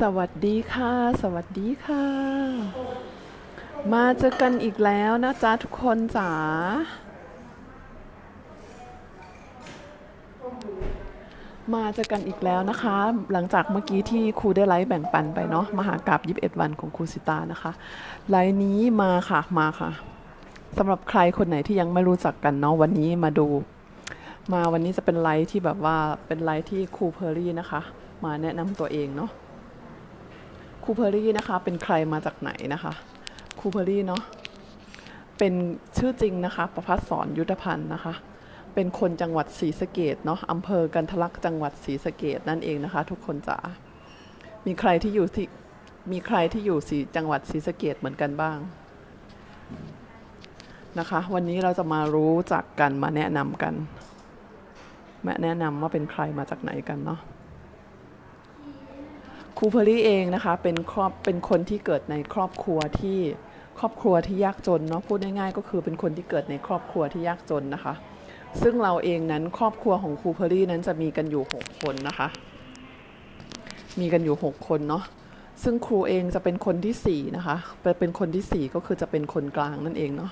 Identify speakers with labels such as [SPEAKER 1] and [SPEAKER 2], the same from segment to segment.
[SPEAKER 1] สวัสดีค่ะ สวัสดีค่ะ มาเจอกันอีกแล้วนะจ๊ะทุกคนจ๋ามาเจอกันอีกแล้วนะคะ หลังจากเมื่อกี้ที่ครูได้ไลฟ์แบ่งปันไปเนาะมหากราบ21วันของครูสิตานะคะ ไลฟ์นี้มาค่ะมาค่ะสำหรับใครคนไหนที่ยังไม่รู้จักกันเนาะวันนี้มาดู มาวันนี้จะเป็นไลฟ์ที่แบบว่าเป็นไลฟ์ที่ครูเพอร์รี่นะคะ มาแนะนำตัวเองเนาะ คูเพอรี่นะคะเป็นใครมาจากไหนนะคะคูเพอรี่เนาะเป็นชื่อจริงนะคะ ประพัฒสอนยุทธพันธ์นะคะ เป็นคนจังหวัดศรีสะเกดเนาะอำเภอกันทะลักจังหวัดศรีสะเกดนั่นเองนะคะ ทุกคนจ๋ามีใครที่อยู่ที่มีใครที่อยู่สีจังหวัดศรีสะเกดเหมือนกันบ้างนะคะ วันนี้เราจะมารู้จักกันมาแนะนำกันมาแนะนำว่าเป็นใครมาจากไหนกันเนาะ รูเพอรี่เองนะคะเป็นครอบเป็นคนที่เกิดในครอบครัวที่ครอบครัวที่ยากจนเนาะพูดง่ายๆก็คือเป็นคนที่เกิดในครอบครัวที่ยากจนนะคะ ซึ่งเราเองนั้นครอบครัวของครูเพอรี่นั้นจะมีกันอยู่ 6 คนนะคะ มีกันอยู่ 6 คนเนาะซึ่งครูเองจะเป็นคนที่4นะคะเป็นเป็นคนที่4ก็คือจะเป็นคนกลางนั่นเองเนาะ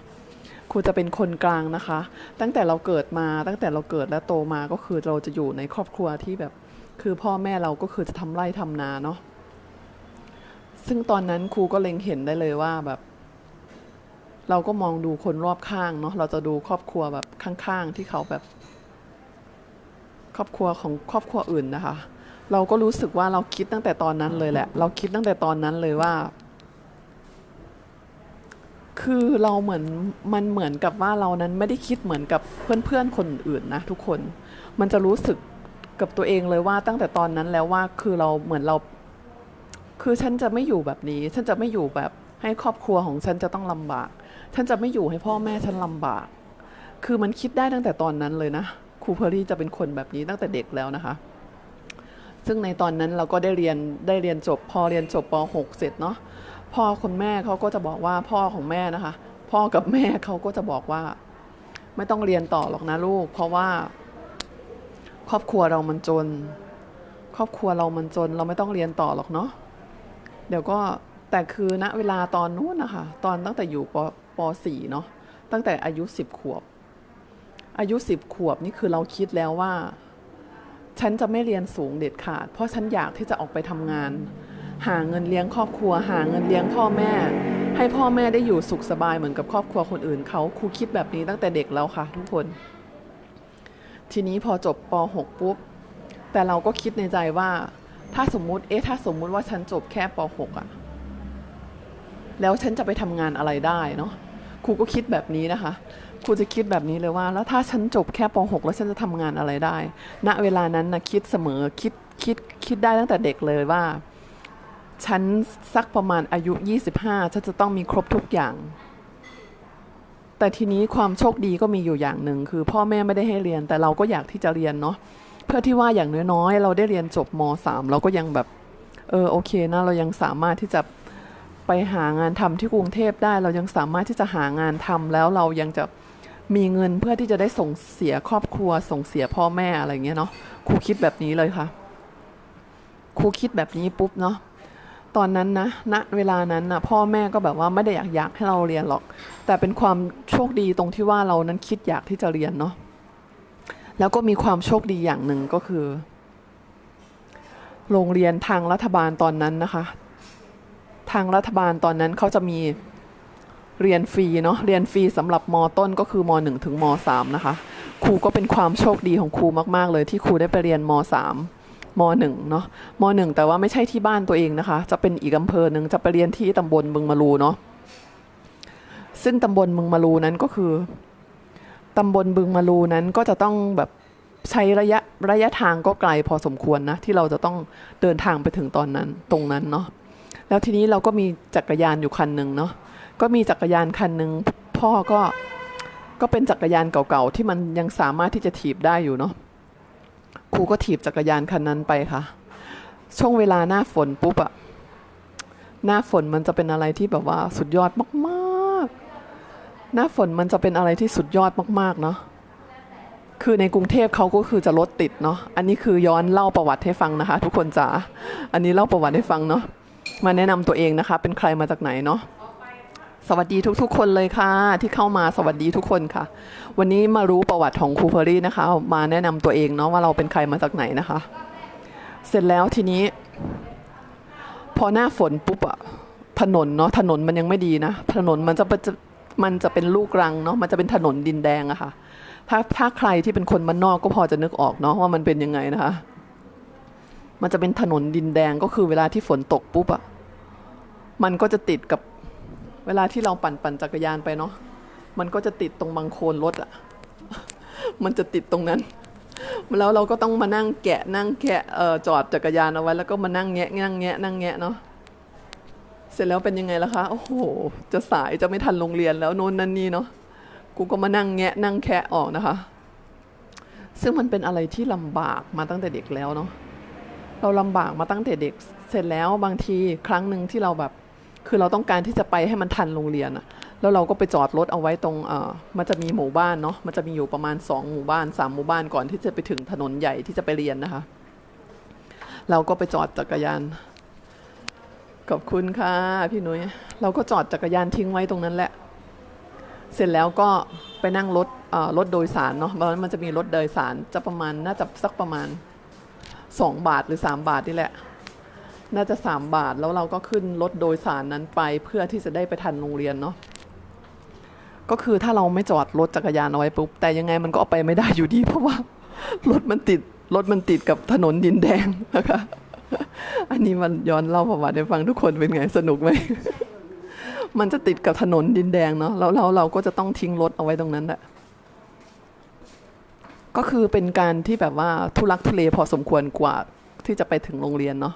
[SPEAKER 1] ครูจะเป็นคนกลางนะคะ ตั้งแต่เราเกิดมาตั้งแต่เราเกิดและโตมาก็คือเราจะอยู่ในครอบครัวที่แบบ คือพ่อแม่เราก็คือจะทำไร่ทำนาเนาะซึ่งตอนนั้นครูก็เล็งเห็นได้เลยว่าแบบ เราก็มองดูคนรอบข้างเนาะเราจะดูครอบครัวแบบข้างๆที่เขาแบบ ครอบครัวของครอบครัวอื่นนะคะ เราก็รู้สึกว่าเราคิดตั้งแต่ตอนนั้นเลยแหละ เราคิดตั้งแต่ตอนนั้นเลยว่า คือเราเหมือนมันเหมือนกับว่าเรานั้นไม่ได้คิดเหมือนกับเพื่อนๆคนอื่นนะทุกคน มันจะรู้สึก กับตัวเองเลยว่าตั้งแต่ตอนนั้นแล้วว่าคือเราเหมือนเรา คือฉันจะไม่อยู่แบบนี้ ฉันจะไม่อยู่แบบให้ครอบครัวของฉันจะต้องลำบาก ฉันจะไม่อยู่ให้พ่อแม่ฉันลำบาก คือมันคิดได้ตั้งแต่ตอนนั้นเลยนะครูเพอรี่จะเป็นคนแบบนี้ตั้งแต่เด็กแล้วนะคะ ซึ่งในตอนนั้นเราก็ได้เรียนได้เรียนจบ พอเรียนจบป .6 เสร็จเนาะพ่อคนแม่เขาก็จะบอกว่าพ่อของแม่นะคะ พ่อกับแม่เขาก็จะบอกว่า ไม่ต้องเรียนต่อหรอกนะลูก เพราะว่า ครอบครัวเรามันจน ครอบครัวเรามันจน เราไม่ต้องเรียนต่อหรอกเนาะเดี๋ยวก็แต่คือณเวลาตอนนู้นนะคะตอนตั้งแต่อยู่ปปสี่เนาะตั้งแต่อายุสิบขวบ อายุสิบขวบนี่คือเราคิดแล้วว่า ฉันจะไม่เรียนสูงเด็ดขาด เพราะฉันอยากที่จะออกไปทำงาน หาเงินเลี้ยงครอบครัว หาเงินเลี้ยงพ่อแม่ ให้พ่อแม่ได้อยู่สุขสบายเหมือนกับครอบครัวคนอื่นเขาครูคิดแบบนี้ตั้งแต่เด็กแล้วค่ะ ทุกคน ทีนี้พอจบป .6 ปุ๊บ แต่เราก็คิดในใจว่า ถ้าสมมุติ เอ๊ะ ถ้าสมมุติว่าฉันจบแค่ป .6 อะแล้วฉันจะไปทำงานอะไรได้เนาะ ครูก็คิดแบบนี้นะคะ ครูจะคิดแบบนี้เลยว่า แล้วถ้าฉันจบแค่ป .6 แล้วฉันจะทำงานอะไรได้ ณ เวลานั้นนะคิดเสมอ คิด คิด คิดได้ตั้งแต่เด็กเลยว่า ฉันสักประมาณอายุ 25 ฉันจะต้องมีครบทุกอย่าง แต่ทีนี้ความโชคดีก็มีอยู่อย่างหนึ่งคือพ่อแม่ไม่ได้ให้เรียน แต่เราก็อยากที่จะเรียนเนาะเพื่อที่ว่าอย่างน้อยๆ เราได้เรียนจบม .3 เราก็ยังแบบเออโอเคนะเรายังสามารถที่จะไปหางานทำที่กรุงเทพได้ เรายังสามารถที่จะหางานทำแล้วเรายังจะมีเงินเพื่อที่จะได้ส่งเสียครอบครัว ส่งเสียพ่อแม่อะไรเงี้ยเนาะครูคิดแบบนี้เลยค่ะครูคิดแบบนี้ปุ๊บเนาะ ตอนนั้นนะณเวลานั้นนะพ่อแม่ก็แบบว่าไม่ได้อยากอยากให้เราเรียนหรอก แต่เป็นความโชคดีตรงที่ว่าเรานั้นคิดอยากที่จะเรียนเนาะแล้วก็มีความโชคดีอย่างหนึ่งก็คือ โรงเรียนทางรัฐบาลตอนนั้นนะคะ ทางรัฐบาลตอนนั้นเขาจะมีเรียนฟรีเนาะเรียนฟรีสำหรับมต้นก็คือม .1 ถึงม .3 นะคะครูก็เป็นความโชคดีของครูมาก ๆ เลยที่ครูได้ไปเรียนม .3 ม .1 เนาะม .1 แต่ว่าไม่ใช่ที่บ้านตัวเองนะคะ จะเป็นอีกอำเภอหนึ่งจะไปเรียนที่ตำบลบึงมารูเนาะซึ่งตำบลบึงมารูนั้นก็คือตำบลบึงมารูนั้นก็จะต้องแบบใช้ระยะระยะทางก็ไกลพอสมควรนะ ที่เราจะต้องเดินทางไปถึงตอนนั้นตรงนั้นเนาะแล้วทีนี้เราก็มีจักรยานอยู่คันหนึ่งเนาะก็มีจักรยานคันหนึ่งพ่อก็ก็เป็นจักรยานเก่าๆที่มันยังสามารถที่จะถีบได้อยู่เนาะ ครูก็ถีบจักรยานคันนั้นไปค่ะ ช่วงเวลาหน้าฝนปุ๊บอะหน้าฝนมันจะเป็นอะไรที่แบบว่าสุดยอดมากๆ หน้าฝนมันจะเป็นอะไรที่สุดยอดมากๆเนาะคือในกรุงเทพเขาก็คือจะรถติดเนาะ อันนี้คือย้อนเล่าประวัติให้ฟังนะคะ ทุกคนจ๋า อันนี้เล่าประวัติให้ฟังเนาะ มาแนะนำตัวเองนะคะ เป็นใครมาจากไหนเนาะ สวัสดีทุกๆ คนเลยค่ะ ที่เข้ามาสวัสดีทุกคนค่ะ วันนี้มารู้ประวัติของครูเพอรี่นะคะ มาแนะนำตัวเองเนาะว่าเราเป็นใครมาจากไหนนะคะ เสร็จแล้วทีนี้ พอหน้าฝนปุ๊บอะถนนเนาะถนนมันยังไม่ดีนะ ถนนมันจะจะมันจะเป็นลูกรังเนาะมันจะเป็นถนนดินแดงอะค่ะ ถ้าถ้าใครที่เป็นคนมันนอกก็พอจะนึกออกเนาะว่ามันเป็นยังไงนะคะ มันจะเป็นถนนดินแดงก็คือเวลาที่ฝนตกปุ๊บอะมันก็จะติดกับ เวลาที่เราปั่นปั่นจักรยานไปเนาะมันก็จะติดตรงบังโคนรถอะมันจะติดตรงนั้นแล้วเราก็ต้องมานั่งแกะนั่งแกะเอ่อจอดจักรยานเอาไว้แล้วก็มานั่งแงะนั่งแงะนั่งแงะเนาะเสร็จแล้วเป็นยังไงล่ะคะโอ้โห จะสายจะไม่ทันโรงเรียนแล้วโน่นนั่นนี่เนาะกูก็มานั่งแงะนั่งแคะออกนะคะ ซึ่งมันเป็นอะไรที่ลำบากมาตั้งแต่เด็กแล้วเนาะเราลำบากมาตั้งแต่เด็ก เสร็จแล้วบางทีครั้งหนึ่งที่เราแบบ คือเราต้องการที่จะไปให้มันทันโรงเรียนอะแล้วเราก็ไปจอดรถเอาไว้ตรงเอ่อมันจะมีหมู่บ้านเนาะมันจะมีอยู่ประมาณสองหมู่บ้านสามหมู่บ้านก่อนที่จะไปถึงถนนใหญ่ที่จะไปเรียนนะคะ เราก็ไปจอดจักรยานขอบคุณค่ะพี่นุ้ยเราก็จอดจักรยานทิ้งไว้ตรงนั้นแหละ เสร็จแล้วก็ไปนั่งรถเอ่อรถโดยสารเนาะมันมันจะมีรถโดยสารจะประมาณน่าจะสักประมาณสองบาทหรือสามบาทนี่แหละ น่าจะสามบาทแล้วเราก็ขึ้นรถโดยสารนั้นไปเพื่อที่จะได้ไปทันโรงเรียนเนาะก็คือถ้าเราไม่จอดรถจักรยานเอาไว้ปุ๊บแต่ยังไงมันก็เอาไปไม่ได้อยู่ดี เพราะว่ารถมันติดรถมันติดกับถนนดินแดงนะคะ อันนี้มันย้อนเล่าประวัติให้ฟังทุกคนเป็นไงสนุกไหมมันจะติดกับถนนดินแดงเนาะแล้วเราเราก็จะต้องทิ้งรถเอาไว้ตรงนั้นแหละก็คือเป็นการที่แบบว่าทุลักทุเลพอสมควรกว่าที่จะไปถึงโรงเรียนเนาะ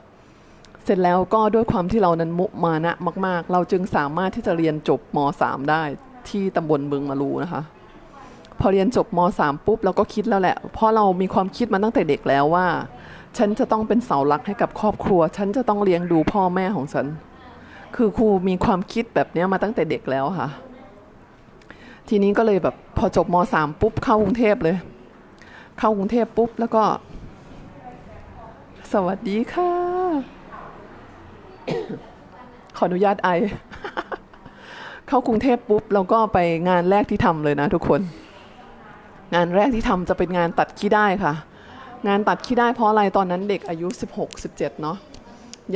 [SPEAKER 1] เสร็จแล้วก็ด้วยความที่เรานั้นมุมานะมาก ๆ เราจึงสามารถที่จะเรียนจบม .3 ได้ที่ตำบลบึงมารูนะคะ พอเรียนจบม .3 ปุ๊บเราก็คิดแล้วแหละ เพราะเรามีความคิดมาตั้งแต่เด็กแล้วว่า ฉันจะต้องเป็นเสาหลักให้กับครอบครัว ฉันจะต้องเลี้ยงดูพ่อแม่ของฉัน คือครูมีความคิดแบบนี้มาตั้งแต่เด็กแล้วค่ะ ทีนี้ก็เลยแบบพอจบม .3 ปุ๊บเข้ากรุงเทพเลย เข้ากรุงเทพปุ๊บแล้วก็ สวัสดีค่ะ ขออนุญาตไอ เข้ากรุงเทพปุ๊บเราก็ไปงานแรกที่ทำเลยนะทุกคน งานแรกที่ทำจะเป็นงานตัดขี้ได้ค่ะ งานตัดขี้ได้เพราะอะไรตอนนั้นเด็กอายุ 16 17 เนาะ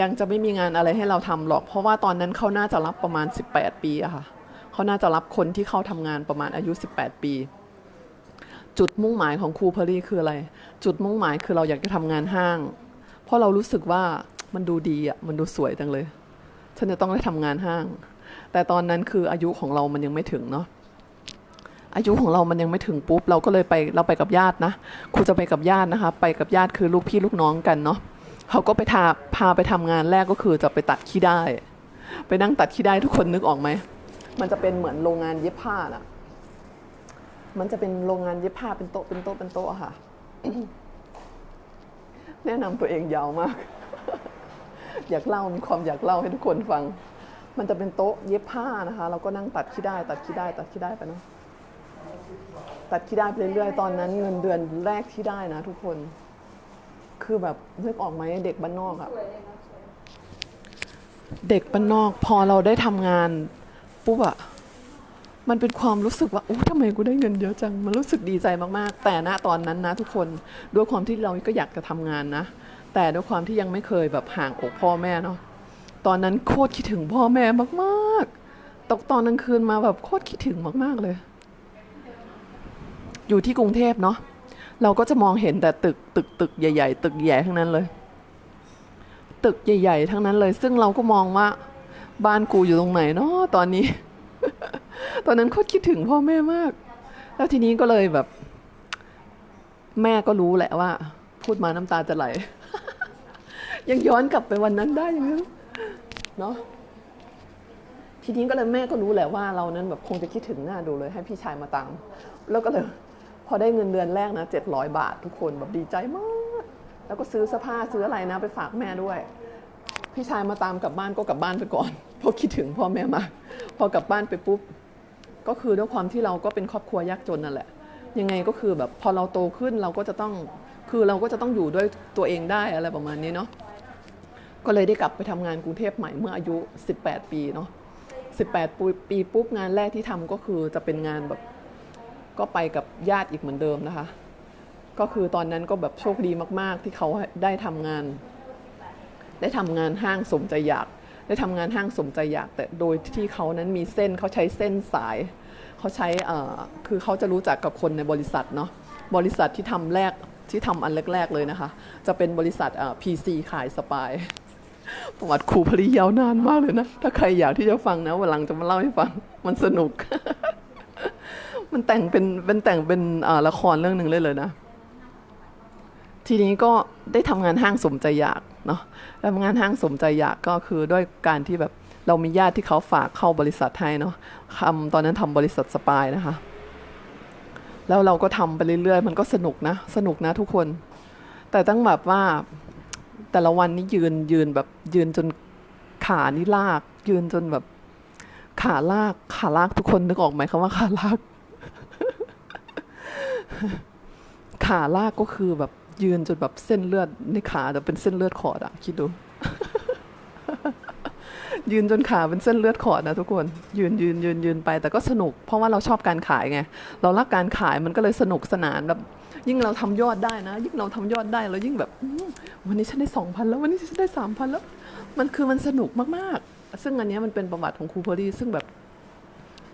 [SPEAKER 1] ยังจะไม่มีงานอะไรให้เราทำหรอก เพราะว่าตอนนั้นเขาน่าจะรับประมาณ 18 ปีอะค่ะเขาน่าจะรับคนที่เข้าทำงานประมาณอายุ 18 ปี จุดมุ่งหมายของครูเพอรี่คืออะไร จุดมุ่งหมายคือเราอยากจะทำงานห้าง เพราะเรารู้สึกว่า มันดูดีอะมันดูสวยจังเลย ฉันจะต้องได้ทำงานห้าง แต่ตอนนั้นคืออายุของเรามันยังไม่ถึงเนาะอายุของเรามันยังไม่ถึงปุ๊บ เราก็เลยไปเราไปกับญาตินะครูจะไปกับญาตินะคะ ไปกับญาติคือลูกพี่ลูกน้องกันเนาะเขาก็ไปทาพาไปทำงานแรกก็คือจะไปตัดขี้ได้ ไปนั่งตัดขี้ได้ทุกคนนึกออกไหมมันจะเป็นเหมือนโรงงานเย็บผ้าน่ะมันจะเป็นโรงงานเย็บผ้าเป็นโต๊ะเป็นโต๊ะเป็นโต๊ะอะค่ะ แนะนำตัวเองยาวมาก อยากเล่ามีความอยากเล่าให้ทุกคนฟัง มันจะเป็นโต๊ะเย็บผ้านะคะ เราก็นั่งตัดขี้ได้ ตัดขี้ได้ ตัดขี้ได้ไปเนาะตัดขี้ได้ไปเรื่อยๆตอนนั้นเงินเดือนแรกที่ได้นะ ทุกคน คือแบบนึกออกไหมเด็กบ้านนอกอะเด็กบ้านนอกพอเราได้ทำงานปุ๊บอะมันเป็นความรู้สึกว่าโอ้ทำไมกูได้เงินเยอะจัง มันรู้สึกดีใจมากๆ แต่ณตอนนั้นนะ ทุกคนด้วยความที่เราก็อยากจะทำงานนะ แต่ด้วยความที่ยังไม่เคยแบบห่างอกพ่อแม่เนาะตอนนั้นโคตรคิดถึงพ่อแม่มากๆตกตอนกลางคืนมาแบบโคตรคิดถึงมากๆเลย อยู่ที่กรุงเทพเนาะเราก็จะมองเห็นแต่ตึกตึกตึกใหญ่ ๆ ตึกใหญ่ทั้งนั้นเลย ตึกใหญ่ ๆ ทั้งนั้นเลย ซึ่งเราก็มองว่า บ้านกูอยู่ตรงไหนเนาะตอนนี้ ตอนนั้นโคตรคิดถึงพ่อแม่มาก แล้วทีนี้ก็เลยแบบ แม่ก็รู้แหละว่า พูดมาน้ำตาจะไหล ยังย้อนกลับไปวันนั้นได้ยังไงเนาะทีนี้ก็เลยแม่ก็รู้แหละว่าเรานั้นแบบคงจะคิดถึงหน้าดูเลย ให้พี่ชายมาตามแล้วก็เลยพอได้เงินเดือนแรกนะเจ็ดร้อยบาททุกคนแบบดีใจมาก แล้วก็ซื้อเสื้อผ้าซื้ออะไรนะ ไปฝากแม่ด้วย พี่ชายมาตามกลับบ้านก็กลับบ้านไปก่อนเพราะคิดถึงพ่อแม่มากพอกลับบ้านไปปุ๊บก็คือด้วยความที่เราก็เป็นครอบครัวยากจนนั่นแหละ ยังไงก็คือแบบพอเราโตขึ้นเราก็จะต้องคือเราก็จะต้องอยู่ด้วยตัวเองได้อะไรประมาณนี้เนาะ ก็เลยได้กลับไปทำงานกรุงเทพใหม่เมื่ออายุ 18 ปีเนาะ18 ปีปุ๊บงานแรกที่ทำก็คือจะเป็นงานแบบก็ไปกับญาติอีกเหมือนเดิมนะคะ ก็คือตอนนั้นก็แบบโชคดีมาก ๆ ที่เขาได้ทำงาน ได้ทำงานห้างสมใจอยาก ได้ทำงานห้างสมใจอยาก แต่โดยที่เขานั้นมีเส้นเขาใช้เส้นสาย เขาใช้อ่คือเขาจะรู้จักกับคนในบริษัทเนาะบริษัทที่ทำแรกที่ทำอันแรก ๆ เลยนะคะ จะเป็นบริษัทอ่อ PC ขายสปาย ประวัติครูพลียาวนานมากเลยนะ ถ้าใครอยากที่จะฟังนะวันหลังจะมาเล่าให้ฟัง มันสนุก มันแต่งเป็นเป็นแต่งเป็นละครเรื่องหนึ่งเลยเลยนะ ทีนี้ก็ได้ทำงานห้างสมใจอยากเนาะทำงานห้างสมใจอยากก็คือด้วยการที่แบบเรามีญาติที่เขาฝากเข้าบริษัทให้เนาะทำตอนนั้นทำบริษัทสปายนะคะ แล้วเราก็ทำไปเรื่อยๆ มันก็สนุกนะ สนุกนะทุกคน แต่ตั้งแบบว่า แต่ละวันนี้ยืนยืนแบบยืนจนขานี่ลาก ยืนจนแบบ ขาลาก ขาลากทุกคนนึกออกไหมคำว่าขาลาก ขาลากก็คือแบบยืนจนแบบเส้นเลือดในขาจะเป็นเส้นเลือดขอดอะคิดดู ยืนจนขาเป็นเส้นเลือดขอดนะทุกคน ยืนยืนยืนยืนไป แต่ก็สนุก เพราะว่าเราชอบการขายไง เรารักการขายมันก็เลยสนุกสนานแบบ ยิ่งเราทำยอดได้นะ ยิ่งเราทำยอดได้เรายิ่งแบบวันนี้ฉันได้สองพันแล้ววันนี้ฉันได้สามพันแล้ว มันคือมันสนุกมากๆ ซึ่งอันนี้มันเป็นประวัติของครูเพอรี่ซึ่งแบบ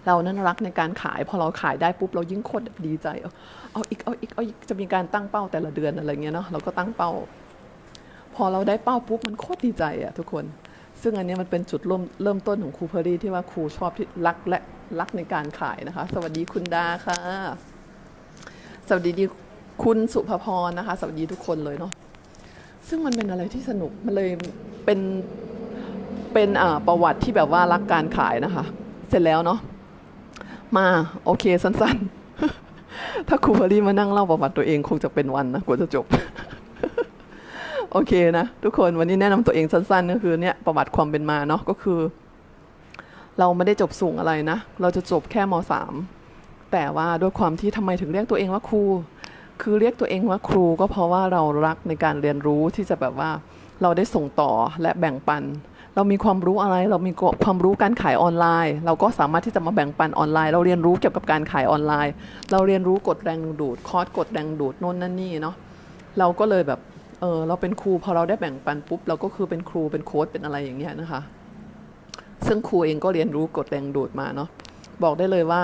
[SPEAKER 1] เรานั้นรักในการขาย พอเราขายได้ปุ๊บเรายิ่งโคตรดีใจ เอาเอาอีกเอาอีกเอาอีกจะมีการตั้งเป้าแต่ละเดือนอะไรเงี้ยเนาะเราก็ตั้งเป้า พอเราได้เป้าปุ๊บมันโคตรดีใจอะทุกคน ซึ่งอันนี้มันเป็นจุดเริ่มเริ่มต้นของครูเพอรี่ที่ว่าครูชอบที่รักและรักในการขายนะคะ สวัสดีคุณดาค่ะ สวัสดี คุณสุภพรนะคะ สวัสดีทุกคนเลยเนาะซึ่งมันเป็นอะไรที่สนุก มันเลยเป็นเป็นประวัติที่แบบว่ารักการขายนะคะ เสร็จแล้วเนาะมาโอเคสั้นๆ ถ้าครูพลีมานั่งเล่าประวัติตัวเองคงจะเป็นวันนะกว่าจะจบ โอเคนะทุกคนวันนี้แนะนำตัวเองสั้นๆ ก็คือเนี่ยประวัติความเป็นมาเนาะก็คือ เราไม่ได้จบสูงอะไรนะ เราจะจบแค่มสามแต่ว่าด้วยความที่ทำไมถึงเรียกตัวเองว่าครู คือเรียกตัวเองว่าครูก็เพราะว่าเรารักในการเรียนรู้ที่จะแบบว่าเราได้ส่งต่อและแบ่งปัน เรามีความรู้อะไร เรามีความรู้การขายออนไลน์ เราก็สามารถที่จะมาแบ่งปันออนไลน์ เราเรียนรู้เกี่ยวกับการขายออนไลน์ เราเรียนรู้กฎแรงดูด คอร์สกฎแรงดูดโน่นนั่นนี่เนาะเราก็เลยแบบเออเราเป็นครูพอเราได้แบ่งปันปุ๊บเราก็คือเป็นครูเป็นโค้ชเป็นอะไรอย่างเงี้ยนะคะ ซึ่งครูเองก็เรียนรู้กฎแรงดูดมาเนาะบอกได้เลยว่า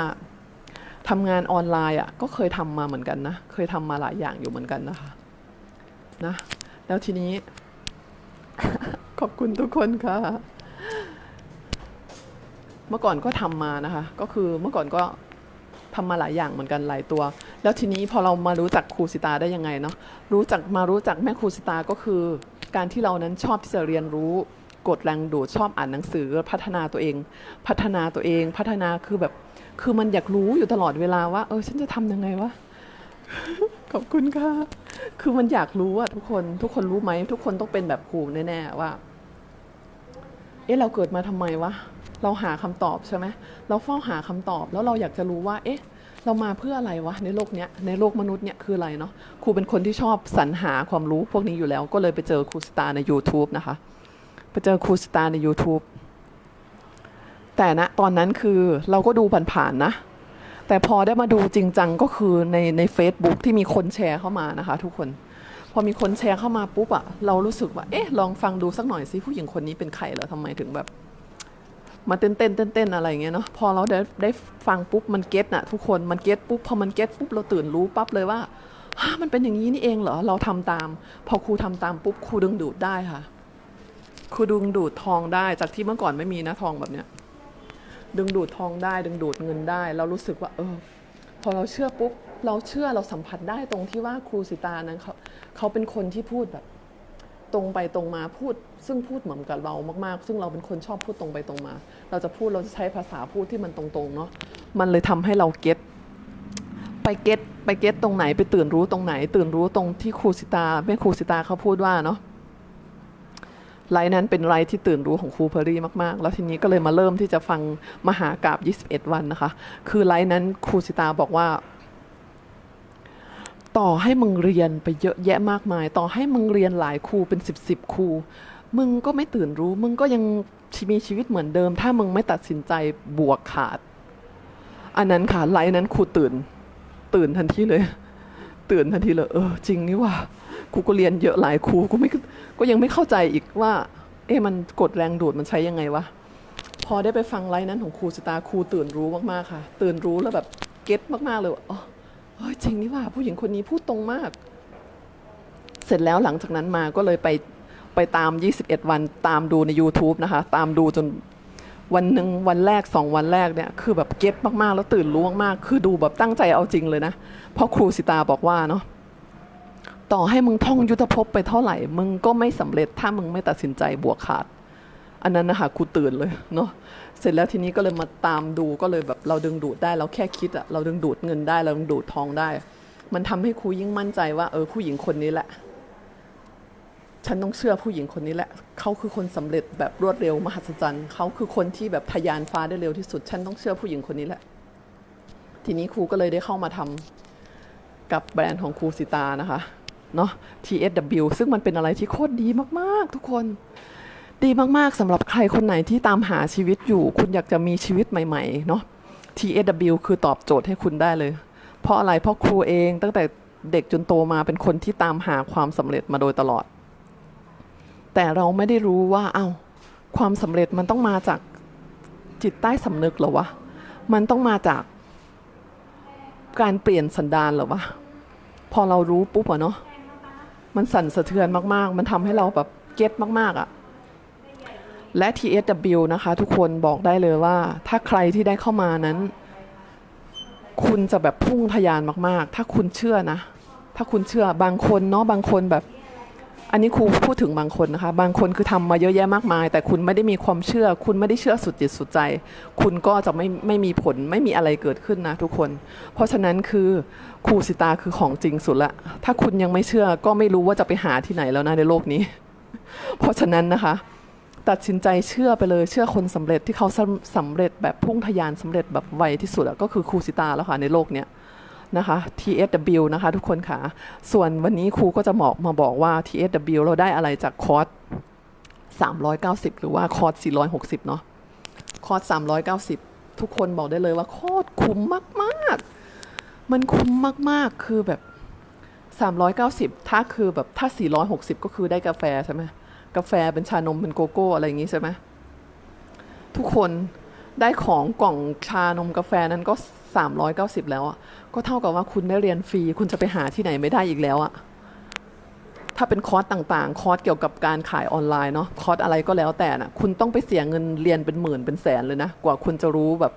[SPEAKER 1] ทำงานออนไลน์อะก็เคยทำมาเหมือนกันนะ เคยทำมาหลายอย่างอยู่เหมือนกันนะคะนะแล้วทีนี้ ขอบคุณทุกคนค่ะ เมื่อก่อนก็ทำมานะคะ ก็คือเมื่อก่อนก็ทำมาหลายอย่างเหมือนกันหลายตัว แล้วทีนี้พอเรามารู้จักครูสิตาได้ยังไงเนาะรู้จักมารู้จักแม่ครูสิตาก็คือ การที่เรานั้นชอบที่จะเรียนรู้ กฎแรงดูดชอบอ่านหนังสือพัฒนาตัวเอง พัฒนาตัวเองพัฒนาคือแบบ คือมันอยากรู้อยู่ตลอดเวลาว่า เออ ฉันจะทำยังไงวะขอบคุณค่ะ คือมันอยากรู้อะทุกคนทุกคนรู้ไหม ทุกคนต้องเป็นแบบครูแน่ๆว่า เอ๊ะเราเกิดมาทำไมวะ เราหาคำตอบใช่ไหมเราเฝ้าหาคำตอบ แล้วเราอยากจะรู้ว่า เอ๊ะ เรามาเพื่ออะไรวะ ในโลกเนี้ย ในโลกมนุษย์เนี่ยคืออะไรเนาะ ครูเป็นคนที่ชอบสรรหาความรู้พวกนี้อยู่แล้ว ก็เลยไปเจอครูสตาร์ใน YouTube นะคะ ไปเจอครูสตาร์ใน YouTube แต่นะตอนนั้นคือเราก็ดูผ่านๆนะ แต่พอได้มาดูจริงจังก็คือในใน Facebook ที่มีคนแชร์เข้ามานะคะ ทุกคน พอมีคนแชร์เข้ามาปุ๊บอะเรารู้สึกว่า เอ๊ะ ลองฟังดูสักหน่อยสิผู้หญิงคนนี้เป็นใครแล้วทำไมถึงแบบ มาเต้นเต้นเต้นเต้นอะไรอย่างเงี้ยเนาะพอเราได้ได้ฟังปุ๊บมันเก็ตน่ะทุกคนมันเก็ตปุ๊บพอมันเก็ตปุ๊บเราตื่นรู้ปั๊บเลยว่าฮะมันเป็นอย่างนี้นี่เองเหรอเราทำตาม พอครูทำตามปุ๊บครูดึงดูดได้ค่ะ ครูดึงดูดทองได้จากที่เมื่อก่อนไม่มีนะทองแบบเนี้ย ดึงดูดทองได้ ดึงดูดเงินได้ เรารู้สึกว่า เออ พอเราเชื่อปุ๊บเราเชื่อเราสัมผัสได้ตรงที่ว่าครูสิตานั้นเขาเขาเป็นคนที่พูดแบบ ตรงไปตรงมาพูด ซึ่งพูดเหมือนกับเรามากๆ ซึ่งเราเป็นคนชอบพูดตรงไปตรงมา เราจะพูดเราจะใช้ภาษาพูดที่มันตรงๆเนาะมันเลยทำให้เราเก็ตไปเก็ตไปเก็ตตรงไหนไปตื่นรู้ตรงไหน ตื่นรู้ตรงที่ครูสิตาแม่ครูสิตาเขาพูดว่าเนาะ ไลน์นั้นเป็นไลน์ที่ตื่นรู้ของครูเพอรี่มากๆ แล้วทีนี้ก็เลยมาเริ่มที่จะฟังมหากราบ21 วันนะคะ คือไลน์นั้นครูสิตาบอกว่า ต่อให้มึงเรียนไปเยอะแยะมากมาย ต่อให้มึงเรียนหลายครูเป็นสิบสิบครูมึงก็ไม่ตื่นรู้ มึงก็ยังมีชีวิตเหมือนเดิม ถ้ามึงไม่ตัดสินใจบวกขาด อันนั้นค่ะไลน์นั้นครูตื่น ตื่นทันทีเลย ตื่นทันทีเลย เออ จริงนี่ว่า ครูก็เรียนเยอะหลายครูกูไม่ก็ยังไม่เข้าใจอีกว่า เอ๊ะมันกดแรงดูดมันใช้ยังไงวะพอได้ไปฟังไลน์นั้นของครูสตาครูตื่นรู้มากๆค่ะ ตื่นรู้แล้วแบบเก็ตมากๆเลยว่าอ๋อเฮ้ยจริงนี่ว่าผู้หญิงคนนี้พูดตรงมาก เสร็จแล้วหลังจากนั้นมาก็เลยไปไปตาม 21 วันตามดูใน YouTube นะคะ ตามดูจนวันหนึ่งวันแรกสองวันแรกเนี่ยคือแบบเก็ตมากๆ แล้วตื่นรู้มากๆ คือดูแบบตั้งใจเอาจริงเลยนะ เพราะครูสิตาบอกว่าเนาะ ต่อให้มึงท่องยุทธภพไปเท่าไหร่ มึงก็ไม่สำเร็จถ้ามึงไม่ตัดสินใจบวกขาด อันนั้นนะคะครูตื่นเลยเนาะเสร็จแล้วทีนี้ก็เลยมาตามดูก็เลยแบบเราดึงดูดได้เราแค่คิดอะเราดึงดูดเงินได้ เราดึงดูดทองได้ มันทำให้ครูยิ่งมั่นใจว่าเออผู้หญิงคนนี้แหละ ฉันต้องเชื่อผู้หญิงคนนี้แหละ เขาคือคนสำเร็จแบบรวดเร็วมหัศจรรย์เขาคือคนที่แบบทะยานฟ้าได้เร็วที่สุด ฉันต้องเชื่อผู้หญิงคนนี้แหละ ทีนี้ครูก็เลยได้เข้ามาทำกับแบรนด์ของครูสิตานะคะ เนาะ TSW ซึ่งมันเป็นอะไรที่โคตรดีมากๆ ทุกคน ดีมากๆสำหรับใครคนไหนที่ตามหาชีวิตอยู่ คุณอยากจะมีชีวิตใหม่ๆเนาะ TSW คือตอบโจทย์ให้คุณได้เลย เพราะอะไรเพราะครูเองตั้งแต่เด็กจนโตมาเป็นคนที่ตามหาความสำเร็จมาโดยตลอด แต่เราไม่ได้รู้ว่าเอา้าความสำเร็จมันต้องมาจากจิตใต้สำนึกเหรอวะ มันต้องมาจากการเปลี่ยนสันดานเหรอวะ พอเรารู้ปุ๊บอะเนาะ มันสั่นสะเทือนมากๆ มันทำให้เราแบบเก็ตมากๆอะและ TSW นะคะ ทุกคนบอกได้เลยว่า ถ้าใครที่ได้เข้ามานั้น คุณจะแบบพุ่งทะยานมากๆ ถ้าคุณเชื่อนะ ถ้าคุณเชื่อบางคนเนาะบางคนแบบ อันนี้ครูพูดถึงบางคนนะคะ บางคนคือทำมาเยอะแยะมากมาย แต่คุณไม่ได้มีความเชื่อ คุณไม่ได้เชื่อสุดจิตสุดใจ คุณก็จะไม่ไม่มีผลไม่มีอะไรเกิดขึ้นนะทุกคน เพราะฉะนั้นคือครูสิตาคือของจริงสุดละ ถ้าคุณยังไม่เชื่อก็ไม่รู้ว่าจะไปหาที่ไหนแล้วนะในโลกนี้ เพราะฉะนั้นนะคะ ตัดสินใจเชื่อไปเลยเชื่อคนสำเร็จที่เขาสำสำเร็จแบบพุ่งทะยานสำเร็จแบบไวที่สุดอะก็คือครูสิตาแล้วค่ะในโลกเนี้ย นะคะ TSW นะคะ ทุกคนค่ะ ส่วนวันนี้ครูก็จะบอกมาบอกว่า TSW เราได้อะไรจากคอร์ส390 หรือว่าคอร์ส460 เนาะคอร์ส390 ทุกคนบอกได้เลยว่าโคตรคุ้มมากๆ มันคุ้มมากๆ คือแบบ 390 ถ้าคือแบบถ้า 460 ก็คือได้กาแฟใช่ไหมกาแฟเป็นชานมเป็นโกโก้ อะไรอย่างงี้ใช่ไหมทุกคนได้ของกล่องชานมกาแฟนั้นก็ 390 แล้วอะก็เท่ากับว่าคุณได้เรียนฟรี คุณจะไปหาที่ไหนไม่ได้อีกแล้วอะถ้าเป็นคอร์สต่างๆ คอร์สเกี่ยวกับการขายออนไลน์เนาะคอร์สอะไรก็แล้วแต่นะ่ะคุณต้องไปเสียเงินเรียนเป็นหมื่นเป็นแสนเลยนะ กว่าคุณจะรู้แบบ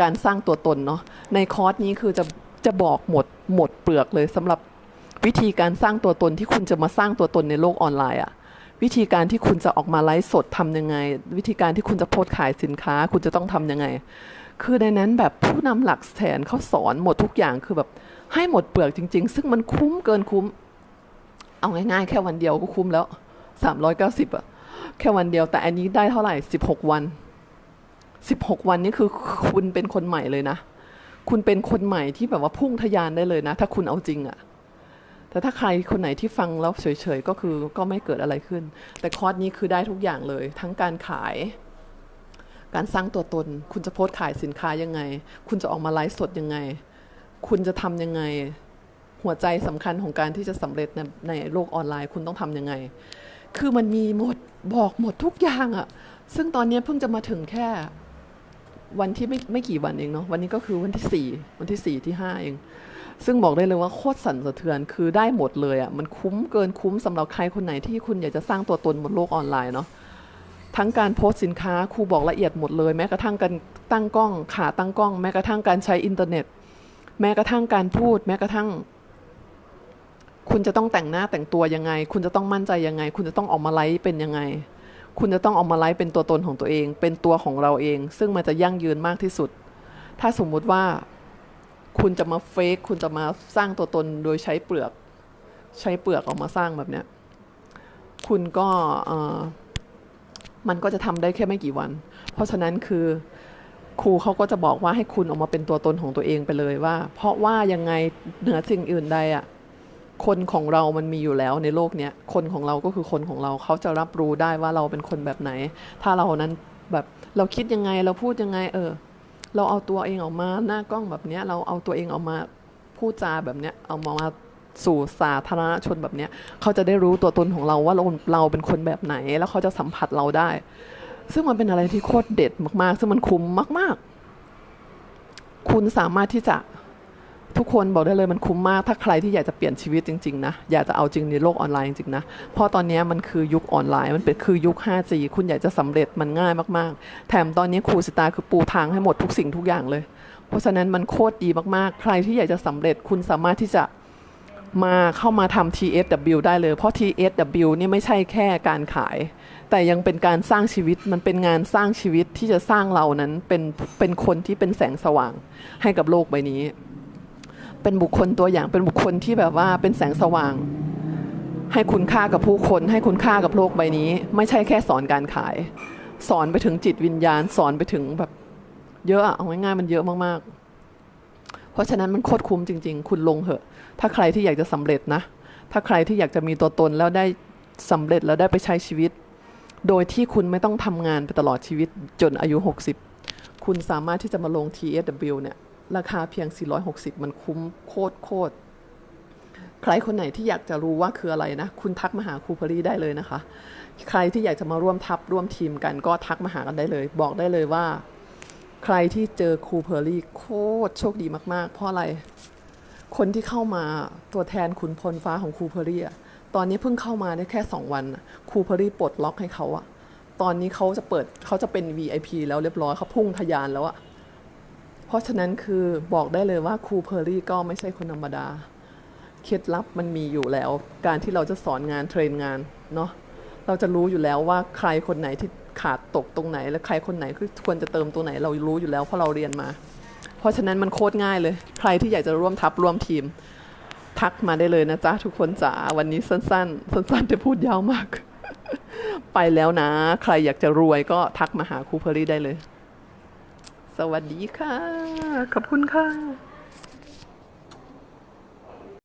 [SPEAKER 1] การสร้างตัวตนเนาะในคอร์สนี้คือจะจะบอกหมดหมดเปลือกเลยสำหรับวิธีการสร้างตัวตนที่คุณจะมาสร้างตัวตนในโลกออนไลน์อะวิธีการที่คุณจะออกมาไลฟ์สดทำยังไง วิธีการที่คุณจะโพสขายสินค้า คุณจะต้องทำยังไง คือในนั้นแบบผู้นำหลักแสนเขาสอนหมดทุกอย่างคือแบบให้หมดเปลือกจริง ๆ ซึ่งมันคุ้มเกินคุ้ม เอาง่ายๆ แค่วันเดียวก็คุ้มแล้วสามร้อยเก้าสิบอะแค่วันเดียวแต่อันนี้ได้เท่าไหร่สิบหกวันสิบหกวันนี้คือคุณเป็นคนใหม่เลยนะ คุณเป็นคนใหม่ที่แบบว่าพุ่งทะยานได้เลยนะ ถ้าคุณเอาจริงอะแต่ถ้าใครคนไหนที่ฟังแล้วเฉยๆก็คือก็ไม่เกิดอะไรขึ้น แต่คอร์สนี้คือได้ทุกอย่างเลย ทั้งการขาย การสร้างตัวตน คุณจะโพสต์ขายสินค้ายังไง คุณจะออกมาไลฟ์สดยังไง คุณจะทำยังไง หัวใจสำคัญของการที่จะสำเร็จในในโลกออนไลน์ คุณต้องทำยังไง คือมันมีหมดบอกหมดทุกอย่างอะซึ่งตอนนี้เพิ่งจะมาถึงแค่วันที่ไม่ไม่กี่วันเองเนาะวันนี้ก็คือวันที่สี่วันที่สี่ที่ห้าเอง ซึ่งบอกได้เลยว่าโคตรสั่นสะเทือนคือได้หมดเลยอะ่ะมันคุ้มเกินคุ้มสำหรับใครคนไหนที่คุณอยากจะสร้างตัวตนบนโลกออนไลน์เนาะ ทั้งการโพสต์สินค้าครูบอกละเอียดหมดเลยแม้กระทั่งการตั้งกล้องขาตั้งกล้อง แม้กระทั่งการใช้อินเทอร์เน็ต แม้กระทั่งการพูด แม้กระทั่ง คุณจะต้องแต่งหน้าแต่งตัวยังไง คุณจะต้องมั่นใจยังไง คุณจะต้องออกมาไลฟ์เป็นยังไง คุณจะต้องออกมาไลฟ์เป็นตัวตนของตัวเอง เป็นตัวของเราเอง ซึ่งมันจะยั่งยืนมากที่สุด ถ้าสมมุติว่า คุณจะมาเฟกคุณจะมาสร้างตัวตนโดยใช้เปลือก ใช้เปลือกออกมาสร้างแบบเนี้ยคุณก็เอ่อ มันก็จะทำได้แค่ไม่กี่วัน เพราะฉะนั้นคือครูเขาก็จะบอกว่าให้คุณออกมาเป็นตัวตนของตัวเองไปเลยว่า เพราะว่ายังไงเหนือสิ่งอื่นใดอะ่ะคนของเรามันมีอยู่แล้วในโลกเนี้ยคนของเราก็คือคนของเราเขาจะรับรู้ได้ว่าเราเป็นคนแบบไหน ถ้าเรานั้นแบบเราคิดยังไงเราพูดยังไง เออ เราเอาตัวเองออกมาหน้ากล้องแบบเนี้ยเราเอาตัวเองออกมาพูดจาแบบเนี้ยเอามา สู่สาธารณชนแบบเนี้ยเขาจะได้รู้ตัวตนของเราว่าเราเราเป็นคนแบบไหน แล้วเขาจะสัมผัสเราได้ ซึ่งมันเป็นอะไรที่โคตรเด็ดมาก ๆ ซึ่งมันคุ้มมาก ๆ คุณสามารถที่จะทุกคนบอกได้เลยมันคุ้มมาก ถ้าใครที่อยากจะเปลี่ยนชีวิตจริง ๆ นะ อยากจะเอาจริงในโลกออนไลน์จริง ๆ นะ เพราะตอนนี้มันคือยุคออนไลน์มันเป็นคือยุค 5G คุณอยากจะสำเร็จมันง่ายมากๆ แถมตอนนี้ครูสตาคือปูทางให้หมดทุกสิ่งทุกอย่างเลย เพราะฉะนั้นมันโคตรดีมากๆ ใครที่อยากจะสำเร็จคุณสามารถที่จะ มาเข้ามาทำ TSW ได้เลย เพราะ TSW นี่ไม่ใช่แค่การขาย แต่ยังเป็นการสร้างชีวิตมันเป็นงานสร้างชีวิตที่จะสร้างเรานั้นเป็นเป็นคนที่เป็นแสงสว่างให้กับโลกใบนี้ เป็นบุคคลตัวอย่างเป็นบุคคลที่แบบว่าเป็นแสงสว่าง ให้คุณค่ากับผู้คน ให้คุณค่ากับโลกใบนี้ ไม่ใช่แค่สอนการขาย สอนไปถึงจิตวิญญาณ สอนไปถึงแบบเยอะอะเอาง่ายๆมันเยอะมากๆ เพราะฉะนั้นมันโคตรคุ้มจริง ๆ คุณลงเหอะ ถ้าใครที่อยากจะสำเร็จนะ ถ้าใครที่อยากจะมีตัวตนแล้วได้สำเร็จแล้วได้ไปใช้ชีวิต โดยที่คุณไม่ต้องทำงานไปตลอดชีวิตจนอายุ 60 คุณสามารถที่จะมาลง TSW เนี่ยราคาเพียง 460 มันคุ้มโคตรโคตรใครคนไหนที่อยากจะรู้ว่าคืออะไรนะ คุณทักมาหาครูเพอรี่ได้เลยนะคะ ใครที่อยากจะมาร่วมทัพร่วมทีมกันก็ทักมาหากันได้เลย บอกได้เลยว่า ใครที่เจอครูเพอร์ลี่โคตรโชคดีมาก ๆ เพราะอะไร คนที่เข้ามาตัวแทนขุนพลฟ้าของครูเพอร์ลี่อะตอนนี้เพิ่งเข้ามาได้แค่สองวันครูเพอร์ลี่ปลดล็อกให้เขาอะตอนนี้เขาจะเปิดเขาจะเป็น VIP แล้วเรียบร้อยเขาพุ่งทะยานแล้วอะเพราะฉะนั้นคือบอกได้เลยว่าครูเพอร์ลี่ก็ไม่ใช่คนธรรมดาเคล็ดลับมันมีอยู่แล้ว การที่เราจะสอนงานเทรนงานเนาะเราจะรู้อยู่แล้วว่าใครคนไหนที่ ขาดตกตรงไหน และใครคนไหนคือควรจะเติมตัวไหนเรารู้อยู่แล้วเพราะเราเรียนมา เพราะฉะนั้นมันโคตรง่ายเลย ใครที่อยากจะร่วมทัพร่วมทีม ทักมาได้เลยนะจ๊ะทุกคนจ๋าวันนี้สั้น ๆ สั้นๆแต่พูดยาวมาก ไปแล้วนะ ใครอยากจะรวยก็ทักมาหาครูเพอรี่ได้เลย สวัสดีค่ะ ขอบคุณค่ะ